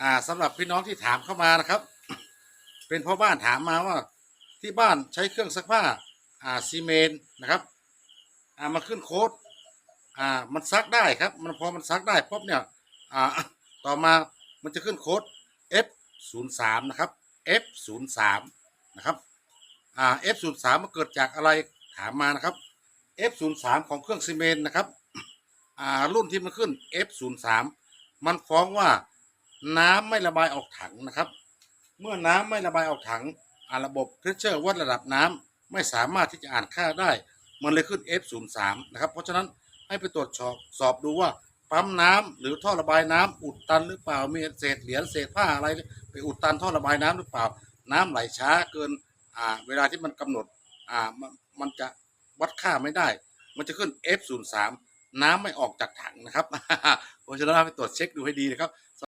อ่าสำหรับพี่น้องที่ถามเข้ามานะครับ เป็นพ่อบ้านถามมาว่าที่บ้านใช้เครื่องซักผ้าอ่าซีเมนต์นะครับอ่ามันขึ้นโค้ดอ่ามันซักได้ครับ มันพอมันซักได้ปุ๊บเนี่ยอ่าต่อมามันจะขึ้นโค้ด F 0 3 นะครับ F 0 3 นะครับอ่า F 0 3 มันเกิดจากอะไรถามมานะครับ F 0 3 ของเครื่องซีเมนต์นะครับอ่ารุ่นที่มันขึ้น F 0 3 มันฟ้องว่า น้ำไม่ระบายออกถังนะครับ เมื่อน้ำไม่ระบายออกถังอ่าระบบเพรสเชอร์วัดระดับน้ำไม่สามารถที่จะอ่านค่าได้ มันเลยขึ้น F03 นะครับ เพราะฉะนั้นให้ไปตรวจสอบสอบดูว่าปั๊มน้ำหรือท่อระบายน้ำอุดตันหรือเปล่า มีเศษเหรียญเศษผ้าอะไร ไปอุดตันท่อระบายน้ำหรือเปล่า น้ำไหลช้าเกินอ่าเวลาที่มันกำหนดอ่ามันมันจะวัดค่าไม่ได้ มันจะขึ้น F03 น้ำไม่ออกจากถังนะครับ เพราะฉะนั้นเราไปตรวจเช็คดูให้ดีนะครับ